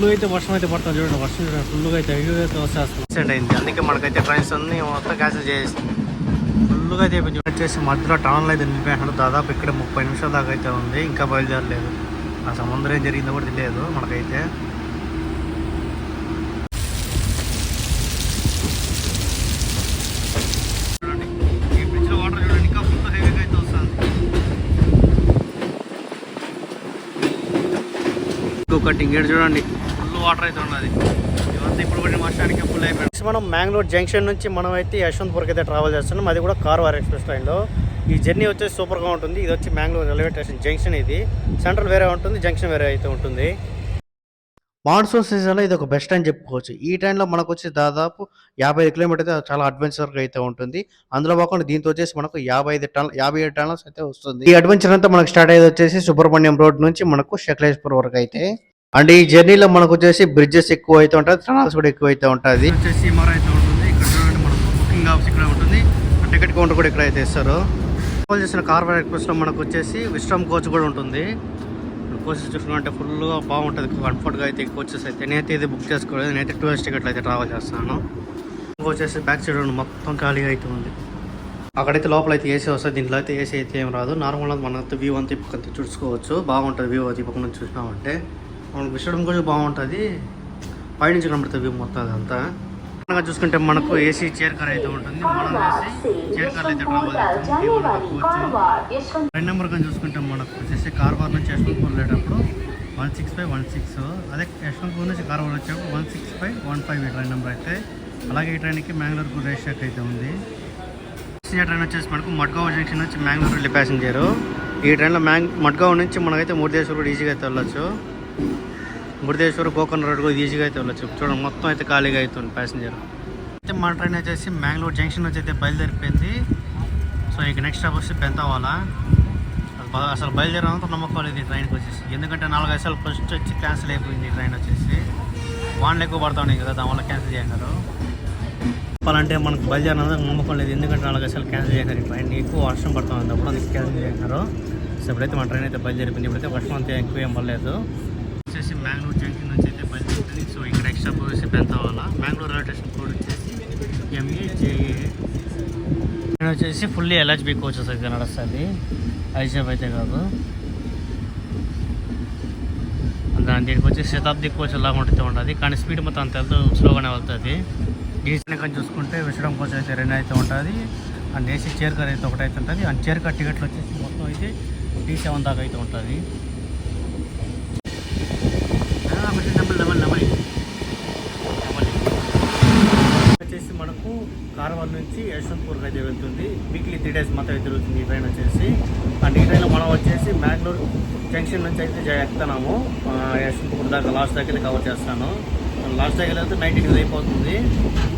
Full అయితే వర్షం అయితే పడుతుంది చూడండి. వర్షం చూడండి. ఫుల్గా అయితే హెవీగా అయితే వచ్చేస్తుంది యాక్సిడెంట్ అయింది. అందుకే మనకైతే ట్రైన్స్ అన్ని మొత్తం క్యాన్సిల్ చేసి ఫుల్గా అయితే ఇప్పుడు వచ్చేసి మధ్యలో టౌన్లో అయితే నిలిపేసినాడు దాదాపు ఇక్కడ ముప్పై నిమిషాల దాకా అయితే ఉంది. ఇంకా బయలుదేరలేదు. ఆ సముద్రం ఏం జరిగిందో కూడా తెలియదు మనకైతే. చూడండి. వాటర్ అయితే వస్తుంది. ఇంకొకటి ఇంకేడు చూడండి. ఫుల్ వాటర్ అయితే ఉన్నది. ఇవంతా ఇప్పుడు కూడా వర్షానికి ఫుల్ అయిపోయింది మనం మ్యాంగ్లూర్ జంక్షన్ నుంచి మనం అయితే యశ్వంత్పూర్కి అయితే ట్రావెల్ చేస్తున్నాం. అది కూడా కార్వార్ ఎక్స్ప్రెస్ ట్రైన్లో ఈ జర్నీ వచ్చేసి సూపర్గా ఉంటుంది. ఇది వచ్చి మ్యాంగ్లూర్ రైల్వే స్టేషన్ జంక్షన్ ఇది. సెంట్రల్ వేరే ఉంటుంది జంక్షన్ వేరే అయితే ఉంటుంది. మాన్సూన్ సీజన్లో ఇది ఒక బెస్ట్ అని చెప్పుకోవచ్చు. ఈ ట్రైన్లో మనకు వచ్చి దాదాపు యాభై ఐదు కిలోమీటర్ అయితే చాలా అడ్వెంచర్గా అయితే ఉంటుంది. అందులో కాకుండా దీంతో వచ్చేసి మనకు యాభై ఐదు టన్ యాభై ఏడు టన్నులు అయితే వస్తుంది. ఈ అడ్వెంచర్ అంతా మనకు స్టార్ట్ అయ్యేది వచ్చేసి సుబ్రహ్మణ్యం రోడ్ నుంచి మనకు శకలేశ్వర్ వరకు అయితే. అండ్ ఈ జర్నీలో మనకు వచ్చేసి బ్రిడ్జెస్ ఎక్కువ అయితే ఉంటుంది టనల్స్ కూడా ఎక్కువ అయితే ఉంటుంది వచ్చేసి మరో అయితే ఉంటుంది. ఇక్కడ చూడండి మనకు బుకింగ్ ఆఫీస్ ఇక్కడ ఉంటుంది. టికెట్ కౌంటర్ కూడా ఇక్కడ అయితే ఇస్తారు. కాల్ చేసిన కార్బన్ ఎక్స్ప్రెస్లో మనకు వచ్చేసి విశ్రామ్ కోచ్ కూడా ఉంటుంది. కోచెస్ చూసుకున్నట్టే ఫుల్గా బాగుంటుంది. కంఫర్ట్గా అయితే కోచెస్ అయితే. నేనైతే ఇది బుక్ చేసుకోలేదు. నేనైతే టూరిస్ట్ టికెట్లు అయితే ట్రావెల్ చేస్తాను. వచ్చేసి బ్యాక్ సైడ్ మొత్తం ఖాళీగా అయితే ఉంది. అక్కడైతే లోపల అయితే ఏసీ వస్తుంది. దీంట్లో అయితే ఏసీ అయితే ఏం రాదు. నార్మల్గా మనతో వ్యూ అంతా ఇప్పకంతా చూసుకోవచ్చు. బాగుంటుంది వ్యూ అది పక్కన నుంచి చూసినామంటే. మనకు విషయం కూడా బాగుంటుంది. పైనుంచి కనబడుతుంది వ్యూ మొత్తం అదంతా. మనగా చూసుకుంటే మనకు ఏసీ చైర్ కార్ అయితే ఉంటుంది. మనం వచ్చేసి చైర్ కార్ అయితే ట్రావెల్ రెండు నెంబర్ కానీ చూసుకుంటే మనకు వచ్చేసి కార్వార్ నుంచి యశ్వంత్పూర్ వెళ్ళేటప్పుడు one six five one six. అదే యశ్వంత్పూర్ నుంచి కార్వార్ వచ్చేటప్పుడు one six five one five ఈ ట్రైన్ నెంబర్ అయితే. అలాగే ఈ ట్రైన్కి మ్యాంగ్లూర్కు రేస్ షాక్ అయితే ఉంది. ప్యాసింజర్ ట్రైన్ వచ్చేసి మనకు మడ్గావ్ జంక్షన్ నుంచి మ్యాంగ్లూర్ వెళ్ళి ప్యాసింజర్ ఈ ట్రైన్లో మ్యాంగ్ మడ్గావ్ నుంచి మనకైతే మురుదేశ్వర్ కూడా ఈజీగా అయితే వెళ్ళొచ్చు. మురుదేశ్వర్ గోకర్ణ రోడ్ కూడా ఈజీగా అయితే వెళ్ళచ్చు. చూడండి మొత్తం అయితే ఖాళీగా అవుతుంది ప్యాసింజర్ అయితే మన ట్రైన్ వచ్చేసి మ్యాంగ్లూర్ జంక్షన్ నుంచి అయితే బయలుదేరిపోయింది. సో ఇక నెక్స్ట్ స్టాప్ వచ్చి పెంతావాలా. అసలు బా- అసలు నమ్మకం లేదు ఈ ట్రైన్కి వచ్చేసి. ఎందుకంటే నాలుగు అసలు ఫస్ట్ వచ్చి క్యాన్సిల్ అయిపోయింది ట్రైన్ వచ్చేసి. వాన్లు ఎక్కువ పడతా ఉన్నాయి కదా దానివల్ల క్యాన్సిల్ చేయగలరు చెప్పాలంటే మనకు బయలుదేరినందుకు నమ్మకం లేదు. ఎందుకంటే నాలుగు అసలు క్యాన్సిల్ చేయగలరు ట్రైన్ ఎక్కువ వర్షం పడుతుంది అప్పుడు అందుకు క్యాన్సిల్ చేయగలరు సో ఇప్పుడైతే మన ట్రైన్ అయితే బయలుదేరిపోయింది. ఇప్పుడైతే వర్షం అంతా ఎక్కువ ఏం పడలేదు. వచ్చేసి మ్యాంగ్లూర్ జంక్షన్ నుంచి అయితే బయలుదేరుతుంది సో ఇక్కడ ఎక్స్ట్రా వచ్చేసి పెంతవాల మ్యాంగ్లూర్ రైల్వే స్టేషన్ కోడ్ వచ్చేసి ఎంఏజేఏ వచ్చేసి ఫుల్లీ ఎల్హెచ్బి కోచెస్ అయితే నడుస్తుంది ఐజాబ్ అయితే కాదు. దాని దీనికి వచ్చి శతాబ్ది కోచ్ లాగా ఉంటుంది ఉంటుంది కానీ స్పీడ్ మొత్తం అంత వెళ్తూ స్లోగానే వెళ్తుంది. డీసీ కానీ చూసుకుంటే విశ్రామ్ కోచ్ అయితే రెండు అయితే ఉంటుంది అండ్ ఏసీ చైర్ అయితే ఒకటైతే ఉంటుంది. అండ్ చైర్ టికెట్లు వచ్చేసి మొత్తం అయితే డీ సెవెన్ దాకా అయితే ఉంటుంది వచ్చేసి మనకు హైదరాబాద్ నుంచి యశ్వంత్పూర్కి అయితే వెళ్తుంది. వీక్లీ త్రీ డేస్ మాత్రమే అయితే తిరుగుతుంది ఈ ట్రైన్ వచ్చేసి. అండ్ ఈ ట్రైన్లో మనం వచ్చేసి మ్యాంగ్లూర్ జంక్షన్ నుంచి అయితే జ- ఎక్కుతున్నాము. ఆ, యశ్వంత్పూర్ దాకా లాస్ట్ దాకా కవర్ చేస్తాను. లాస్ట్ దాకా వెళ్తే నైన్టీ ఎనిమిది అయిపోతుంది.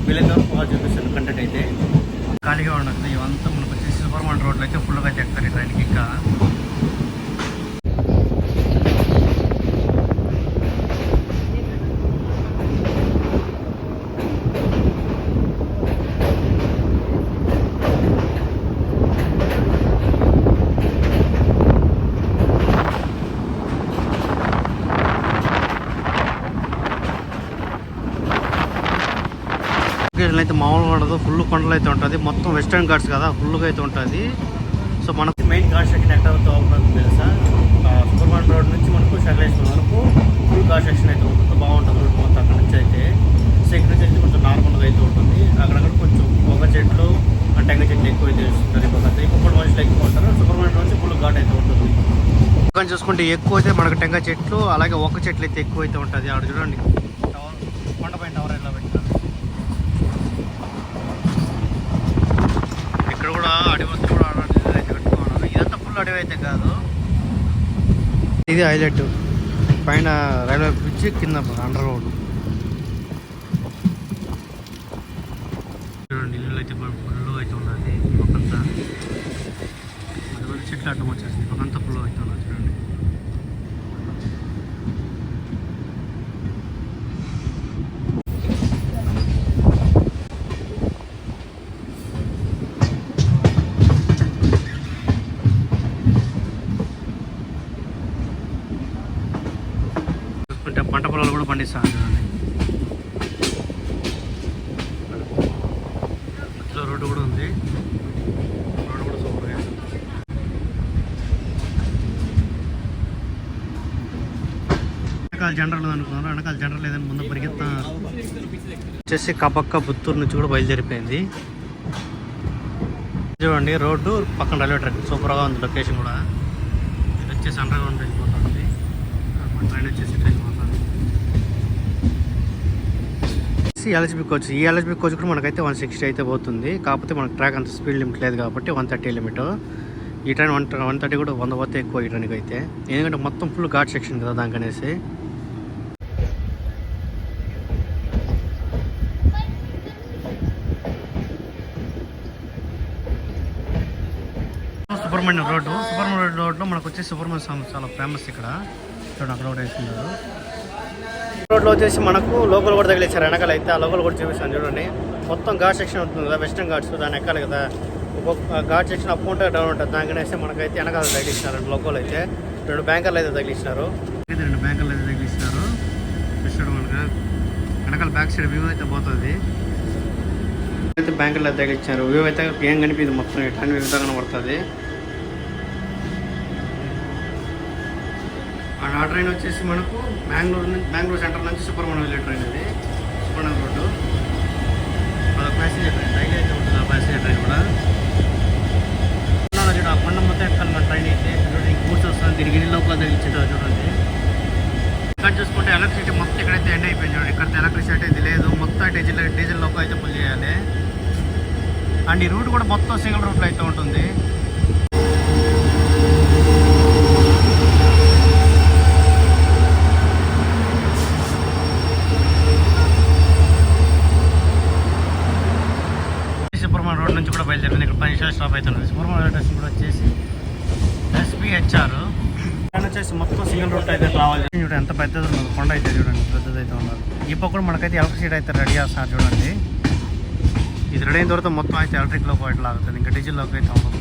విలేజ్ బాగా చూపిస్తాను కంటెంట్ అయితే. ఖాళీగా ఉండదు ఇవంతా మనకు వచ్చేసి సూపర్మాన్ రోడ్లో అయితే ఫుల్గా అయితే ఎక్కుతారు ఈ ట్రైన్కి ఇంకా. అయితే మామూలుగా ఉండదు ఫుల్ కొండలు అయితే ఉంటుంది. మొత్తం వెస్టర్న్ ఘాట్స్ కదా ఫుల్గా అయితే ఉంటుంది. సో మనకు మెయిన్ ఘాట్ సెక్షన్ ఎక్కడ అవుతా తెలుసా? సూపర్మాన్ రోడ్ నుంచి మనకు శకలేశ్వరం వరకు ఫుల్ ఘాట్ సెక్షన్ అయితే ఉంటుంది. బాగుంటుంది రోడ్ మొత్తం అక్కడ నుంచి అయితే. సో ఇక్కడ నుంచి కొంచెం నార్మల్గా అయితే ఉంటుంది. అక్కడక్కడ కొంచెం పొగ చెట్లు అంటే టెంగ చెట్లు ఎక్కువ అయితే వేస్తుంటారు ఇప్పుడు మనుషులు ఎక్కువ ఉంటారు. సూపర్మాన్ నుంచి ఫుల్ ఘాట్ అయితే ఉంటుంది. కానీ చూసుకుంటే ఎక్కువ అయితే మనకు టెంగ చెట్లు అలాగే ఒక్క చెట్లు అయితే ఎక్కువ అయితే ఉంటుంది. ఆడ చూడండి. ఇదంతా అయితే కాదు. ఇది హైలైట్. పైన రైల్వే బ్రిడ్జ్ కింద అండర్ రోడ్ చూడండి ఇల్లు అయితే ఫుల్ అయితే ఉన్నది ఒకంతా అది కూడా చెట్లు అడ్డం వచ్చేసింది ఒకంతా ఫుల్ అయితే ఉన్నది చూడండి చూసుకుంటే పంట పొలాలు కూడా కూడా పండిస్తాను చూడండి మధ్యలో రోడ్డు కూడా ఉంది రోడ్డు కూడా సూపర్గా వెనకాల జనరల్ అనుకున్నారు వెనకాల జనరల్ లేదని ముందు పరిగెత్తా వచ్చేసి కపక్క పుత్తూరు నుంచి కూడా బయలుదేరిపోయింది. చూడండి రోడ్డు పక్కన రైల్వే ట్రాక్ సూపర్గా ఉంది లొకేషన్ కూడా. ఇది వచ్చేసి అండర్ గ్రౌండ్ ట్రైన్ పోతుంది ట్రైన్ వచ్చేసి ట్రైన్ పోతుంది. ఎల్హెచ్బి కోచ్ ఈ ఎల్హెచ్బి కోచ్ కూడా మనకైతే వన్ సిక్స్టీ అయితే పోతుంది. కాకపోతే మనకు ట్రాక్ అంత స్పీడ్ లిమిట్ లేదు కాబట్టి వన్ థర్టీ లిమిట్ ఈ ట్రైన్ వన్ వన్ థర్టీ కూడా వంద పోతే ఎక్కువ ఈ ట్రైన్కి అయితే. ఎందుకంటే మొత్తం ఫుల్ ఘాట్ సెక్షన్ కదా దానికనేసి సుబ్రహ్మణ్యం రోడ్డు సుబ్రహ్మణ్యం రోడ్లో మనకు వచ్చే సుబ్రహ్మణ్య స్వామి చాలా ఫేమస్ ఇక్కడ. చూడండి అక్కడ కూడా వేస్తున్నారు రోడ్లో వచ్చేసి మనకు లోకల్ కూడా తగిలిచ్చారు వెనకాల అయితే ఆ లోకల్ కూడా చూపిస్తాను చూడండి. మొత్తం ఘాట్ సెక్షన్ ఉంటుంది కదా వెస్టర్న్ ఘాట్స్ దాని ఎక్కాలి కదా. ఒక్కొక్క ఘాట్ సెక్షన్ అప్ ఉంటుంది. డౌన్ ఉంటుంది దానికనేసి మనకైతే వెనకాల తగిలిచ్చినారు లోకల్ అయితే. రెండు బ్యాంకర్లు అయితే తగిలిచ్చినారు ఇది రెండు బ్యాంకర్లు అయితే మనకు వెనకాల బ్యాక్ సైడ్ వ్యూ అయితే పోతుంది. అయితే బ్యాంకులో అయితే తగిలిచ్చారు వ్యూ అయితే ఏం కనిపించింది మొత్తం. ఎట్లా విధంగా కనబడుతుంది. ఆ ట్రైన్ వచ్చేసి మనకు బెంగళూరు నుంచి బెంగళూరు సెంటర్ నుంచి సుబ్రహ్మణ్యం వెళ్ళే ట్రైన్ ఇది సుబ్రహ్మణ్యం రోడ్డు. అదొక ప్యాసింజర్ ట్రైన్ డైలీ అయితే ఉంటుంది ఆ ప్యాసింజర్ ట్రైన్ కూడా. చూడండి, ఆ కొండ మొత్తం ఎక్కాలి మన ట్రైన్ అయితే. చూడండి కూర్చొని వస్తుంది దీనికి ఇన్ని లోపల తగిలిచ్చారు చూడండి. ఇక్కడ చూసుకుంటే ఎలక్ట్రిసిటీ మొత్తం ఇక్కడైతే ఎండ్ అయిపోయింది చూడండి. ఇక్కడ ఎలక్ట్రిసిటీ అయితే లేదు. మొత్తం అయితే డీజిల్ డీజిల్ లోపల అయితే పుల్ చేయాలి. అండ్ ఈ రూట్ కూడా మొత్తం సింగిల్ రూట్లో అయితే ఉంటుంది సుబ్రహ్మణ్యం రోడ్ నుంచి నిమిషాలు స్టాప్ అవుతుంది సుబ్రహ్మణ్యం స్టేషన్ కూడా వచ్చేసి ఎస్పీహెచ్ఆర్ దాని వచ్చేసి మొత్తం సింగిల్ రూట్ అయితే రావాలి. చూడండి ఎంత పెద్దది ఉన్నది. కొండ అయితే చూడండి పెద్దది అయితే ఉన్నారు ఈ పక్క కూడా మనకైతే ఎలక్ట్రిసిటీ అయితే రెడీ చేస్తున్నారు చూడండి. ఇది రెడీ అయిన తర్వాత మొత్తం అయితే ఎలక్ట్రిక్లో పోయేట్లా అవుతుంది ఇంకా డీజిల్లోకి అయితే ఉండదు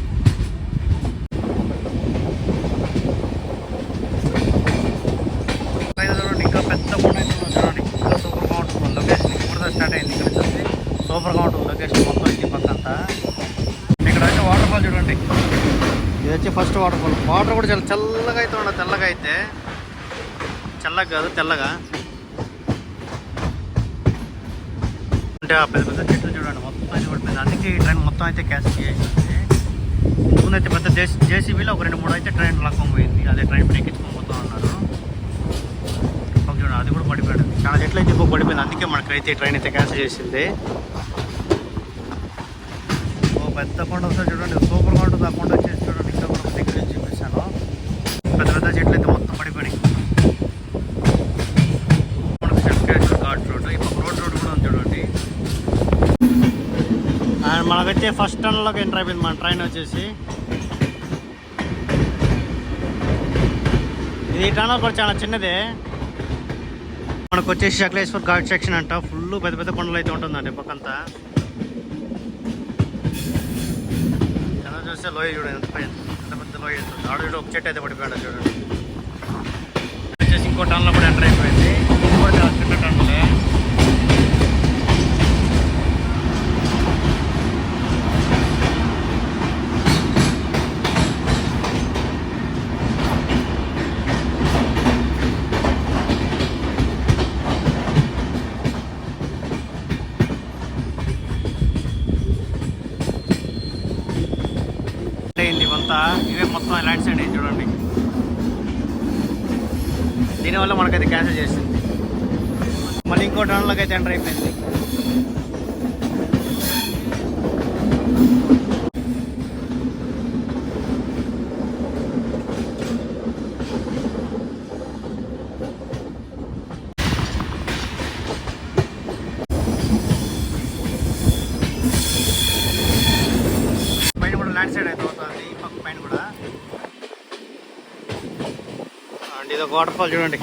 అయితే చూడండి ఇంకా పెద్ద కొండ అయితే ఉంది చూడండి ఇంకా సూపర్గా ఉంటుంది లొకేషన్ ఇప్పుడు స్టార్ట్ అయింది ఇక్కడ వచ్చేసి సూపర్గా ఉంటుంది లొకేషన్ మొత్తం ఈ పక్క అంతా ఇక్కడ అయితే వాటర్ ఫాల్ చూడండి ఇది వచ్చి ఫస్ట్ వాటర్ ఫాల్. వాటర్ కూడా చాలా చల్లగా అయితే ఉండదు తెల్లగా అయితే. చల్లగా కాదు తెల్లగా. అంటే ఆ పెద్ద పెద్ద చెట్లు చూడండి మొత్తం అయితే పడిపోయింది అందుకే ఈ ట్రైన్ మొత్తం అయితే క్యాష్ చేసింది ముందైతే పెద్ద జేసీ జేసీబీలో ఒక రెండు మూడు అయితే ట్రైన్ లాక్కొని పోయింది అదే ట్రైన్ పైన ఎక్కించుకొని పోతా అన్నారు ఒక చూడండి అది కూడా పడిపోయాడు. చాలా చెట్లు అయితే ఇప్పుడు పడిపోయింది. అందుకే మనకైతే ట్రైన్ అయితే క్యాన్సిల్ చేసింది. ఓ పెద్ద కొండ వస్తుంది చూడండి. సూపర్ కొండ ఆ కొండ వచ్చేసి చూడండి ఇంకా కూడా దగ్గర నుంచి చూపిస్తాను పెద్ద పెద్ద చెట్లు అయితే మొత్తం పడిపోయినాయి మనకు శంకరేశ్వర ఘాట్ రోడ్ ఈ పక్క రోడ్ రోడ్ కూడా ఉంది చూడండి అండ్ ఫస్ట్ టర్న్లోకి ఎంటర్ అయిపోయింది మన ట్రైన్ వచ్చేసి. ఇది టర్నల్ కూడా చాలా చిన్నదే. మనకు వచ్చేసి శకలేశ్వర్ ఘాట్ సెక్షన్ అంట. ఫుల్ పెద్ద పెద్ద కొండలు అయితే ఉంటుందండి పక్కంతా. ఎలా చూస్తే లోయ చూడండి ఎంత పెద్ద పెద్ద లోయ ఉంటుంది ఆడ చూడ ఒక చెట్టు అయితే పడిపోయాడు చూడండి వచ్చేసి ఇంకో టన్లో కూడా ఎంటర్ అయిపోయింది. ఇంకో చాలా చిన్న టన్నులే అయింది ఇవంతా ఇవే మొత్తం ల్యాండ్ సైడ్ అయింది చూడండి దీనివల్ల మనకైతే క్యాన్సిల్ చేసింది మళ్ళీ ఇంకో అయితే ఎంటర్ అయిపోయింది. పైన కూడా ల్యాండ్ సైడ్ అయితే అవుతుంది. ఈ పక్క పైన కూడా. అండ్ ఇది ఒక వాటర్ ఫాల్ చూడండి.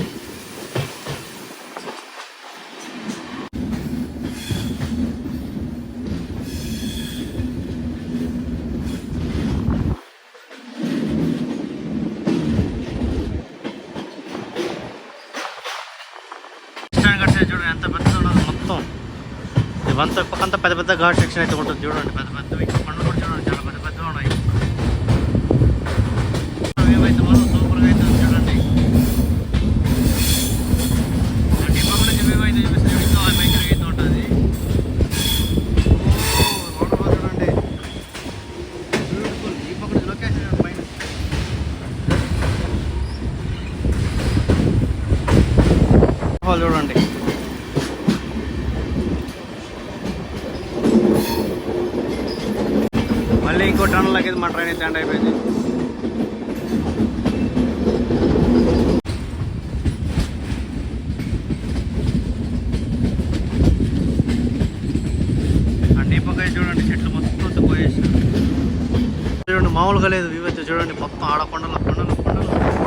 అంత కొంత పెద్ద పెద్ద ఘాట్ సెక్షన్ అయితే ఉంటుంది. చూడండి పెద్ద పెద్దవి మళ్ళీ ఇంకో టర్న్ లాగేది మా ట్రైన్ అయితే అయిపోయింది. చూడండి చెట్లు మొత్తం చూడండి మామూలుగా లేదు వ్యూ చూడండి మొత్తం ఆడ కొండలు కొండలు కొండలు.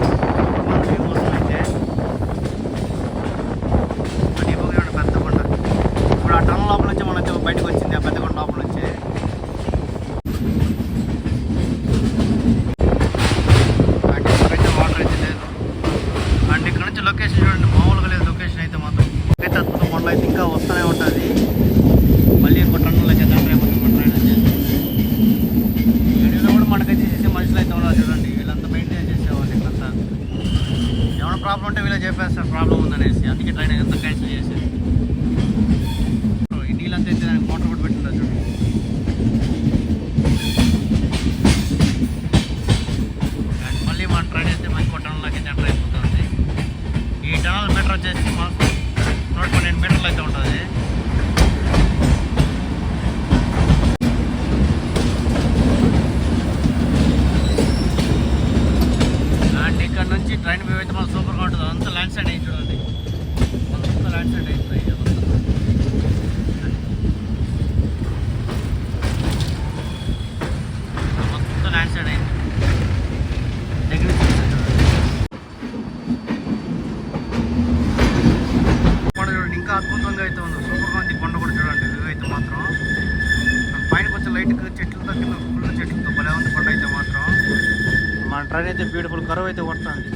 ట్రైన్ అయితే బ్యూటిఫుల్ కరువు అయితే కొడుతుంది.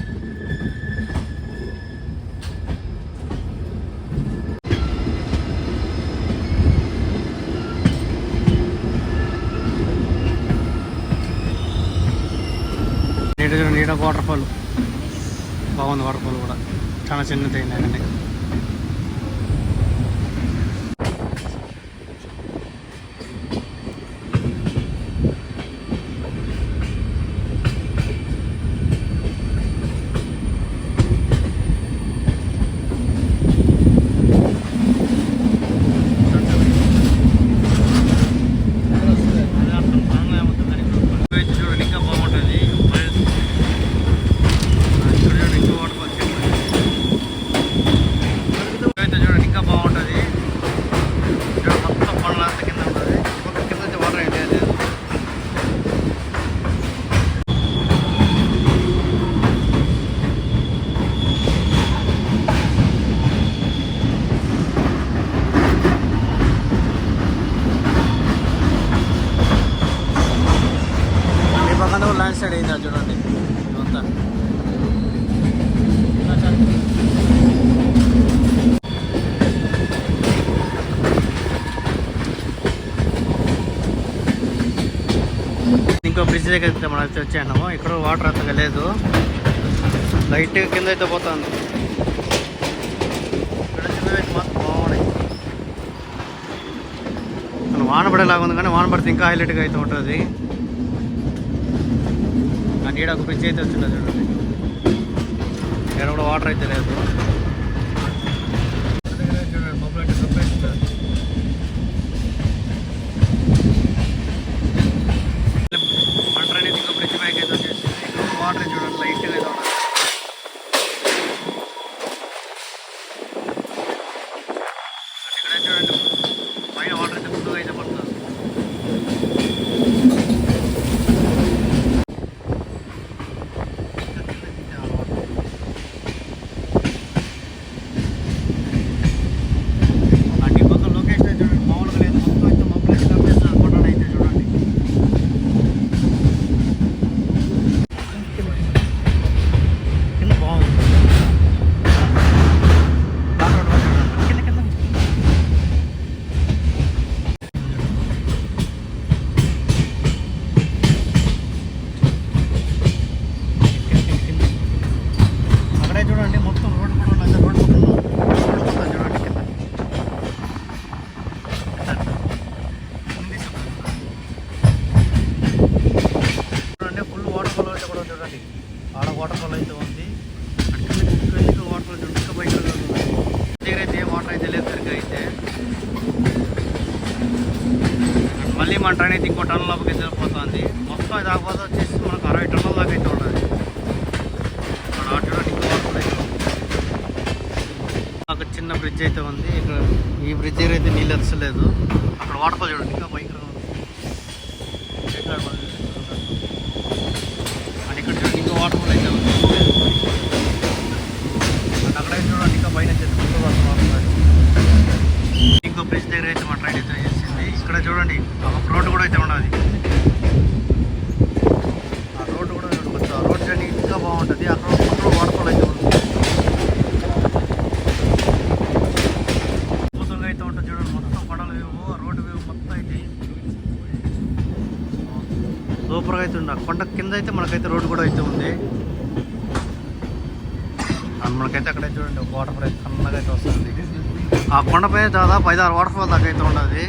నీడ నీడ వాటర్ ఫాల్. బాగుంది వాటర్ ఫాల్ కూడా. చాలా చిన్నది అయినా కానీ దగ్గర అయితే మనం అయితే వచ్చాము. ఇక్కడ వాటర్ అంతగా లేదు. లైట్ కింద అయితే పోతుంది. ఇక్కడ బాగున్నాయి. వాన పడేలాగా ఉంది కానీ వాన పడితే ఇంకా హైలైట్గా అయితే ఉంటుంది. ఆ నీడ ఒక పిచ్చి అయితే వచ్చింది చూడండి. ఇక్కడ కూడా వాటర్ అయితే లేదు. బ్రిడ్జ్ దగ్గర అయితే మా ట్రైన్ అయితే చేసింది. ఇక్కడ చూడండి ఒక రోడ్డు కూడా అయితే ఉండదు ఆ రోడ్డు కూడా చూడవచ్చు ఆ రోడ్ జర్నీ ఇంకా బాగుంటుంది. అక్కడ అక్కడ వాటర్ఫాల్ అయితే ఉంది. అద్భుతంగా అయితే ఉంటుంది చూడండి మొత్తం పడల వ్యూ రోడ్డు వ్యూ మొత్తం అయితే. సూపర్గా అయితే ఉంది. ఆ కొండ కింద అయితే మనకైతే రోడ్డు కూడా అయితే ఉంది. మనకైతే అక్కడ చూడండి ఒక వాటర్ ఫాల్ అయితే సన్నగా అయితే వస్తుంది. ఆ కొండపై దాదాపు ఐదారు వాటర్ ఫాల్ దాకా అయితే ఉండదు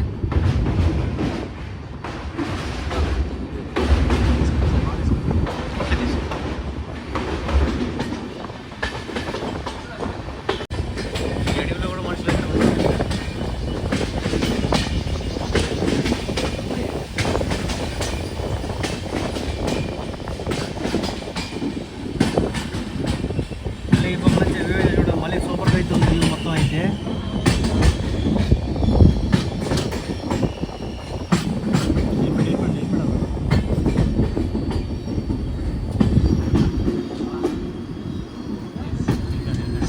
ఈ అడవిలో కూడా మనుషులు అయితే ఉన్నారు. మళ్ళీ ఈ పక్క నుంచి వ్యూ అయితే చూడండి మళ్ళీ సూపర్గా అయితే ఉంది వ్యూ మొత్తం అయితే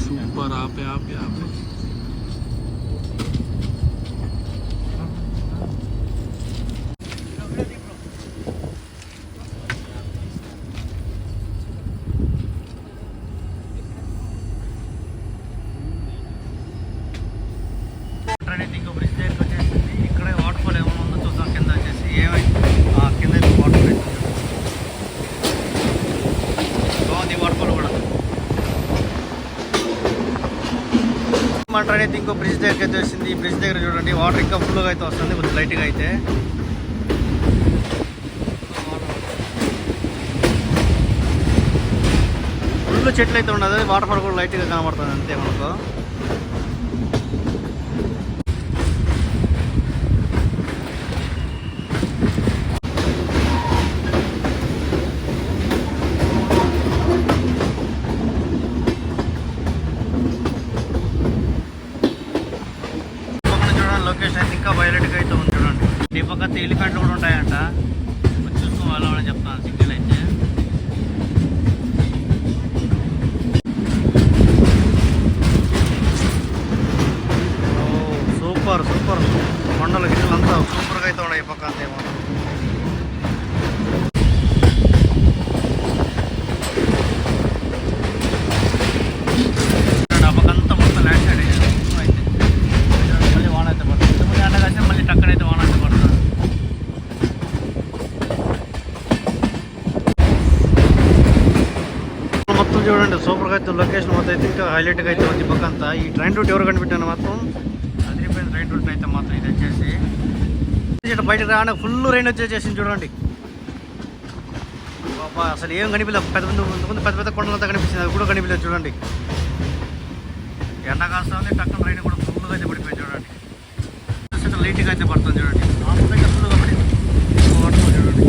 సూపర్ ఆపే ఆపే ఆపే ట్రైన్ అయితే ఇంకో బ్రిడ్జ్ దగ్గరికి వచ్చేసింది ఇక్కడే వాటర్ ఫాల్ ఏమైనా ఉందో చూద్దాం కింద వచ్చేసి ఏమై ఆ, కింద అయితే వాటర్ ఫాల్ అయితే బాగుంది ఈ వాటర్ ఫాల్ కూడా అయితే ఇంకో బ్రిడ్జ్ దగ్గరికి అయితే వచ్చింది. ఈ బ్రిడ్జ్ దగ్గర చూడండి వాటర్ ఇంకా ఫుల్గా అయితే వస్తుంది. కొంచెం లైట్గా అయితే. ఫుల్ చెట్లు అయితే ఉండదు. వాటర్ ఫాల్ కూడా లైట్గా కనబడుతుంది అంతే మనకు పక్కన చూడండి లొకేషన్ అయితే ఇంకా వైలెట్గా అయితే ఉంది చూడండి ఈ పక్క అయితే ఎలిఫెంట్లు కూడా ఉంటాయంట కొంచెం చూసుకుని వెళ్ళమని చెప్తాను సింగిల్ అయితే ఓ, సూపర్ సూపర్ కొండలు గిన్నెలు అంతా సూపర్గా అయితే ఉన్నాయి ఈ పక్క అంతా ఏమో చూడండి, ఆ పక్క అంతా మొత్తం ల్యాండ్ సైడ్ అయితే అయితే మళ్ళీ వాన అయితే పడుతుంది ఇంతకుముందు ఎండ కాస్తే మళ్ళీ టక్కన అయితే వాన అయితే పడుతుంది మొత్తం చూడండి లొకేషన్ మొత్తం అయితే ఇంకా హైలైట్గా అయితే ఉంది ఈ ఈ ట్రైన్ రూట్ ఎవరు కనిపెట్టాను మాత్రం అదిరిపోయిన ట్రైన్ రూట్ అయితే మాత్రం ఇది వచ్చేసి. ఇటు బయటకు రావడం ఫుల్ రైన్ వచ్చేసేసింది చూడండి. బాబా అసలు ఏం కనిపించలేదు. పెద్ద పెద్ద ముందు పెద్ద పెద్ద కొండలంతా కనిపించింది. అది కూడా కనిపించలేదు చూడండి. ఎండ కాస్తుంది టక్కన రైన్ కూడా ఫుల్గా అయితే పడిపోయింది చూడండి. లైట్గా అయితే పడుతుంది చూడండి. ఫుల్గా పడింది వాటర్ చూడండి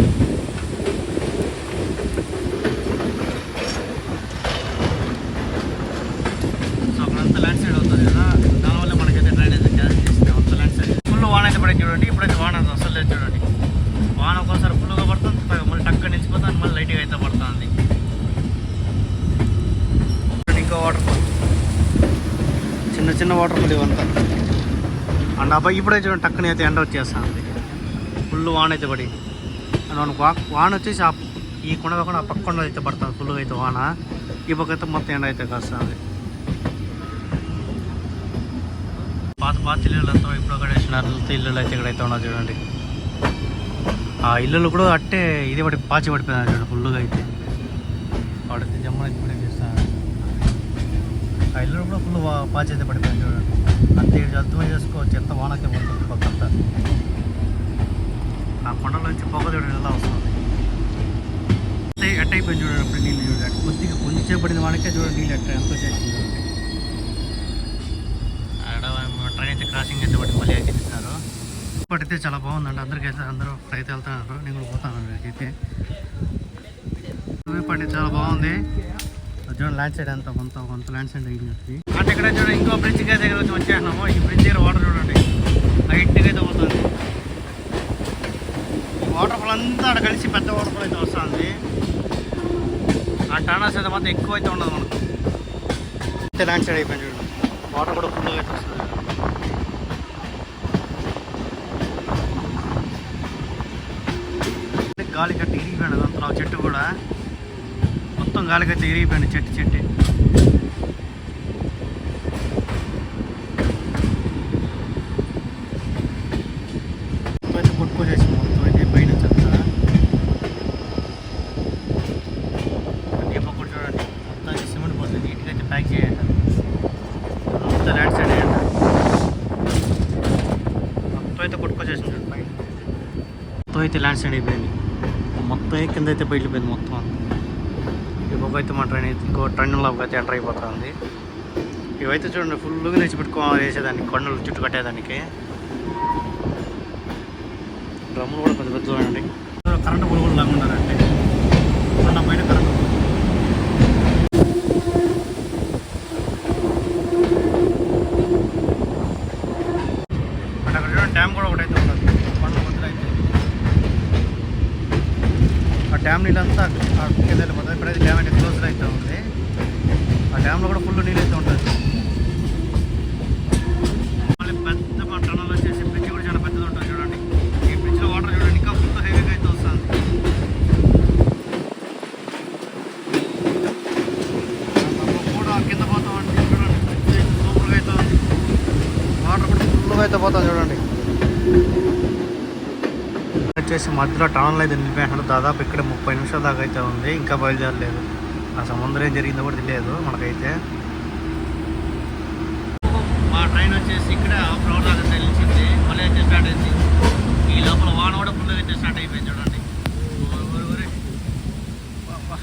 సో అక్కడంతా ల్యాండ్ సైడ్ అవుతుంది కదా దానివల్ల మనకైతే డ్రైనేజ్ జాస్తి చేసింది అంత ల్యాండ్ సైడ్ ఫుల్ వాన అయితే పడింది చూడండి ఇప్పుడైతే వాన అసలు లేదు చూడండి వాన ఒక్కోసారి ఫుల్గా పడుతుంది పై- మళ్ళీ టక్క నిలిచిపోతుంది మళ్ళీ లైట్గా అయితే పడుతుంది చూడండి, ఇంకో వాటర్ ఫాల్ చిన్న వాటర్ ఫాల్ ఇవంతా అండ్ అబ్బాయి ఇప్పుడే చూడండి టక్కని అయితే ఎండ వచ్చేస్తుంది. ఫుల్ వాన అయితే పడి. అండ్ మనకు వాన వచ్చేసి ఆ ఈ కొండ కాకుండా ఆ పక్క కొండ అయితే పడుతుంది ఫుల్గా అయితే వాన. ఈ పక్క అయితే మొత్తం ఎండ అయితే కాస్తుంది. పాత పాత ఇల్లులు అంతా ఇప్పుడు కట్టేసినారు ఇల్లులు అయితే ఇక్కడైతే ఉన్నారు చూడండి. ఆ ఇల్లులు కూడా అట్టే ఇది పడి పాచి పడిపోయినారు చూడండి ఫుల్గా అయితే వాడైతే జమ్మని అయితే పడిపిస్తారు ఆ ఇల్లు కూడా ఫుల్ పాచేత పడిపోయింది చూడండి. అంతే అర్థం చేసుకోవచ్చు. ఎంత వానకే పడుతుంది పక్కంతా. ఆ కొండలోంచి పొగ చూడండి ఎలా వస్తుంది. ఎట్ అయిపోయింది చూడండి అప్పుడు నీళ్ళు చూడండి. కొద్దిగా కొంచెం పడిన వానకే చూడండి నీళ్ళు ఎట్ట ఎంత చేసింది. చూడండి ఆడ ట్రైన్ అయితే క్రాసింగ్ అయితే పట్టి మళ్ళీ అయితే ఇప్పటికైతే చాలా బాగుందండి. అందరికైతే అందరూ అయితే వెళ్తున్నారు. నేను కూడా పోతాను అయితే. ఇప్పటి చాలా బాగుంది. చూడండి ల్యాండ్ సైడ్ అంతా కొంత కొంత ల్యాండ్ సైడ్ అయింది. ఇక్కడ చూడండి ఇంకో బ్రిడ్జ్ దగ్గర వచ్చి వచ్చేసినాము. ఈ బ్రిడ్జ్ దగ్గర వాటర్ చూడండి. హైట్గా అయితే పోతుంది. వాటర్ ఫాల్ అంతా అక్కడ కలిసి పెద్ద వాటర్ ఫాల్ అయితే వస్తుంది. ఆ టానాస్ అయితే మాత్రం ఎక్కువ అయితే ఉండదు మనకు. అయితే ల్యాండ్ సైడ్ అయిపోయింది చూడండి. వాటర్ కూడా ఫుల్గా అయితే వస్తుంది గాలి కట్టి ఇరిగిపోయాడు అంతా చెట్టు కూడా. మొత్తం గాలి కట్టి ఇరిగిపోయాడు చెట్టు చెట్టు మొత్తం అయితే కొట్టుకోసేసి మొత్తం అయితే పైన చెత్త ఈ పక్క కూడా చూడండి మొత్తం అయితే సిమెంట్ పోతుంది నీట్గా అయితే ప్యాక్ చేయండి మొత్తం ల్యాండ్ సైడ్ వేయండి మొత్తం అయితే కొట్టుకోసేసింది చూడండి పైన మొత్తం అయితే ల్యాండ్ సైడ్ అయిపోయింది. మొత్తం కింద అయితే బయటపోయింది మొత్తం అంతా. అయితే మా ట్రైన్ అయితే ఇంకో ట్రైన్ లోపల అయితే ఎంటర్ అయిపోతుంది. ఇవైతే చూడండి ఫుల్గా తెచ్చి పెట్టుకోవాలి వేసేదానికి కొండలు చుట్టూ కట్టేదానికి. డ్రమ్ములు కూడా పెద్ద పెద్ద చూడండి కరెంటు బుల్బుల్ లాగా ఉన్నారంటే కొండ పైన కరెంటు అంటే అక్కడ చూడండి డ్యామ్ కూడా ఒకటైతే ఉంటుంది కొండ మధ్యలో అయితే ఆ డ్యామ్ నీళ్ళంతా ఆ కింద వెళ్ళిపోతుంది ఇప్పుడైతే డ్యామ్ అయితే క్లోజ్ అయితే ఉంది ఆ డ్యామ్లో కూడా ఫుల్ నీళ్ళు అయితే ఉంటుంది మళ్ళీ పెద్ద మా టనల్ వచ్చేసి బ్రిడ్జ్ కూడా చాలా పెద్దది ఉంటుంది చూడండి ఈ బ్రిడ్జ్లో వాటర్ చూడండి ఇంకా ఫుల్ హెవీగా అయితే వస్తుంది కూడా కింద పోతామండి చూడండి బ్రిడ్జ్ సూపర్గా అయితే ఉంది వాటర్ కూడా ఫుల్గా అయితే పోతుంది చూడండి వచ్చేసి మధ్యలో టౌన్లో అయితే నిలిపేసినారు దాదాపు ఇక్కడ ముప్పై నిమిషాల దాకా అయితే ఉంది. ఇంకా బయలుదేరలేదు. ఆ సముద్రం ఏం జరిగిందో కూడా తెలియదు మనకైతే మా ట్రైన్ వచ్చేసి ఇక్కడ హాఫ్ అవర్ దాకా నిలిచింది మళ్ళీ అయితే స్టార్ట్ అయింది ఈ లోపల వాన కూడా ఫుల్ అయితే స్టార్ట్ అయిపోయింది చూడండి ఓరి, ఓరి, ఓరి. అబ్బా.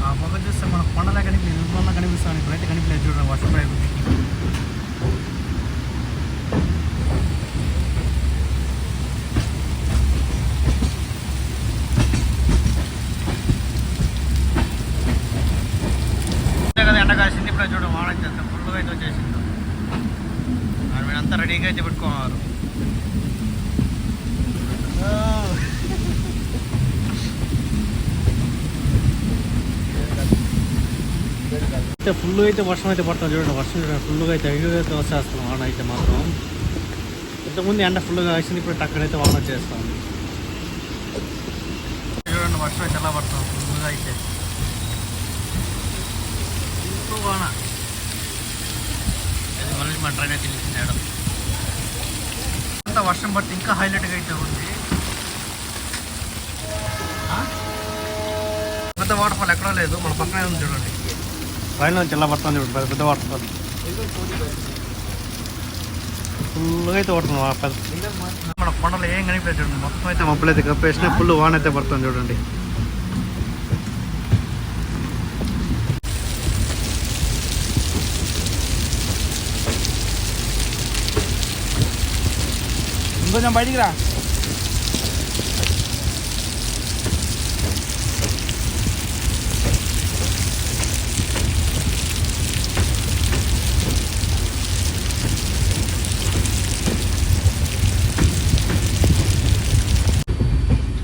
ఆ పక్క చూస్తే మన కొండలా కనిపించింది ఇంట్లో కనిపిస్తాను. ఇప్పుడైతే కనిపించలేదు చూడండి వర్షం పడే కొద్దికి. అంతే కదా ఎండ కాసింది ఇప్పుడు చూడండి వాన వచ్చేస్తే ఫుల్గా అయితే వచ్చేసింది మరి వీళ్ళంతా రెడీగా అయితే పెట్టుకున్నారు అయితే ఫుల్ అయితే వర్షం అయితే పడుతుంది చూడండి. వర్షం చూడండి. ఫుల్గా అయితే హెవీగా అయితే వచ్చేస్తాం వాన అయితే మాత్రం. ఇంతకుముందు ఎండ ఫుల్గా వేసింది. ఇప్పుడు అక్కడైతే వాన వచ్చేస్తాం చూడండి వర్షం అయితే ఎలా పడుతుంది. ఫుల్గా అయితే ఇంకో వాన. ఇది మళ్ళీ మా ట్రైన్ అయితే నిలిచింది అంత వర్షం పడితే ఇంకా హైలైట్గా అయితే ఉంది. ఆ? పెద్ద వాటర్ ఫాల్ ఎక్కడా లేదు. మన పక్కనే ఉంది చూడండి. రైలు నుంచి ఎలా పడుతుంది చూడండి పెద్ద పెద్ద ఫాల్ ఫుల్గా అయితే పడుతుంది మన కొండలు ఏం కనిపించదు చూడండి. మొత్తం అయితే మబ్బులు అయితే కప్పేసిన ఫుల్ వాన అయితే పడుతుంది చూడండి. ఇంకొంచెం బయటికి రా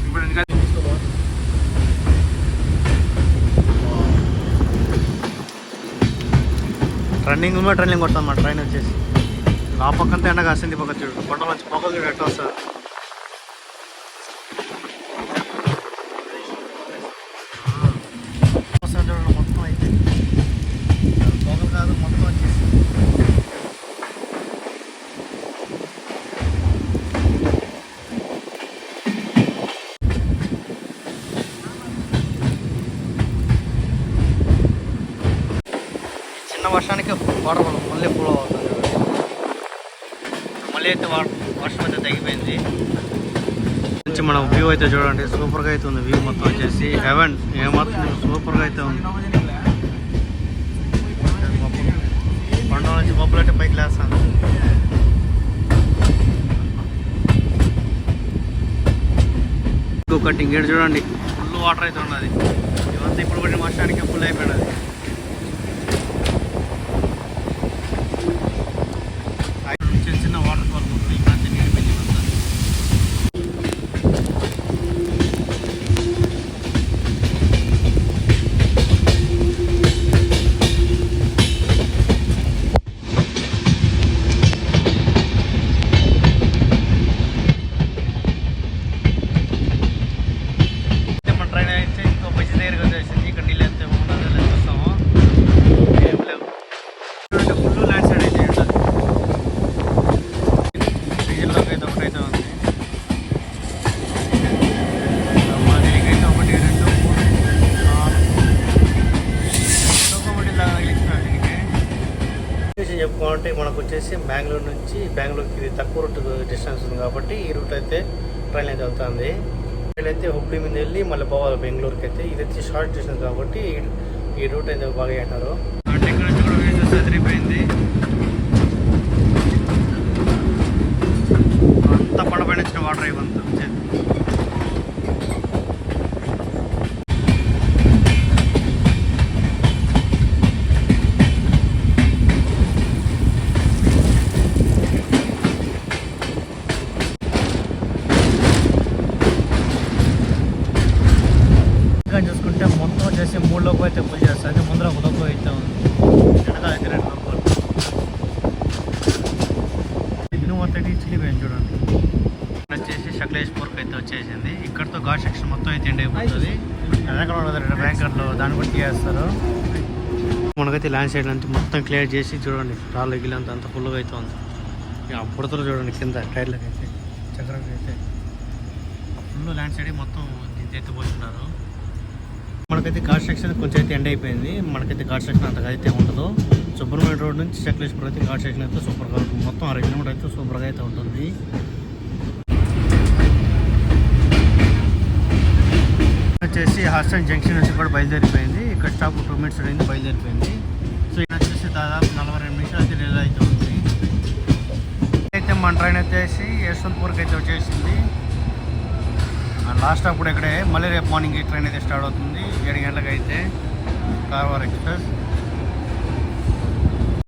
ఇప్పుడు ఇంకా రన్నింగ్ మీద రన్నింగ్ కొడతాం మా ట్రైన్ వచ్చేసి. ఆ పక్కంతా ఎండ కాసింది పక్క చూడు. కొండ నుంచి పొగలు చూడు ఎట్లా వస్తుంది చూడండి మొత్తం అయితే పొగలు కాదు మొత్తం వచ్చేసి చిన్న వర్షానికి వాటర్ మళ్ళీ ఫ్లో అవుతుంది మళ్ళీ అయితే వా- వర్షం అయితే తగ్గిపోయింది నుంచి మనం వ్యూ అయితే చూడండి సూపర్గా అయితే ఉంది వ్యూ మొత్తం వచ్చేసి. హెవెన్ ఏమాత్రం సూపర్గా అయితే ఉంది. పండుగ నుంచి మబ్బులు అంటే పైకి లేస్తాను. ఇంకొకటి ఇక్కడ చూడండి ఫుల్ వాటర్ అయితే ఉన్నది. ఇవంతా ఇప్పుడు పడిన వర్షానికి ఫుల్ అయిపోయినది. చెప్పుకోవాలంటే మనకు వచ్చేసి బెంగళూరు నుంచి బెంగళూరుకి ఇది తక్కువ రూట్ డిస్టెన్స్ ఉంది కాబట్టి ఈ రూట్ అయితే ట్రైన్ అయితే వెళ్తుంది. ట్రైన్ అయితే హుబ్లీ మీద వెళ్ళి మళ్ళీ పోవాలి బెంగళూరుకి అయితే. ఇది వచ్చి షార్ట్ డిస్టెన్స్ కాబట్టి ఈ- రూట్ అయితే బాగా అంటారు అంటే ఇక్కడ నుంచి కూడా వ్యూ చూస్తే అంతా వాటర్ ఇవ్వంతా వచ్చేది ఇంకా చూసుకుంటే మొత్తం వచ్చేసి మూడు లోపు అయితే పూజ చేస్తుంది ముందర ఒక లోపు అయితే ఉంది వెనకాల అయితే రెండు లోపలు ఇది మొత్తం ఇచ్చిపోయింది చూడండి ఇక్కడ వచ్చేసి శక్లేష్పూర్కి అయితే వచ్చేసింది. ఇక్కడతో ఘాట్ సెక్షన్ మొత్తం అయితే ఎండ్ అయిపోతుంది వెనకాల ఉన్నది రెండు బ్యాంకర్లు దాన్ని బట్టి తీయేస్తారు మనకైతే ల్యాండ్ సైడ్ అంతా మొత్తం క్లియర్ చేసి చూడండి. రాళ్ళు గిల్లంతా అంత ఫుల్గా అయితే ఉంది. ఇక పుడతలు చూడండి కింద టైర్లకి అయితే చక్రానికి అయితే ఫుల్ ల్యాండ్ సైడ్ మొత్తం దీంతో అయితే పోతున్నారు. మనకైతే ఘాట్ సెక్షన్ కొంచెం అయితే ఎండ్ అయిపోయింది మనకైతే ఘాట్ సెక్షన్ అంతగా అయితే ఉండదు. సుబ్రహ్మణ్య రోడ్ నుంచి చక్లేశ్వరం అయితే ఘాట్ సెక్షన్ అయితే సూపర్గా ఉంటుంది. మొత్తం అర కిలోమీటర్ అయితే సూపర్గా అయితే ఉంటుంది. వచ్చేసి హాస్టల్ జంక్షన్ నుంచి కూడా బయలుదేరిపోయింది. ఇక్కడ స్టాప్ టూ మినిట్స్ అయింది బయలుదేరిపోయింది. సో ఇక్కడ వచ్చేసి దాదాపు నలభై రెండు నిమిషాలు అయితే రిలీజ్ అయితే ఉంది. అయితే మన ట్రైన్ వచ్చేసి యశ్వంత్పూర్కి అయితే వచ్చేసింది. లాస్ట్ అప్పుడు ఇక్కడే మళ్ళీ రేపు మార్నింగ్ ఈ ట్రైన్ అయితే స్టార్ట్ అవుతుంది. ఏడు గంటలకు అయితే కార్వార్ ఎక్స్ప్రెస్.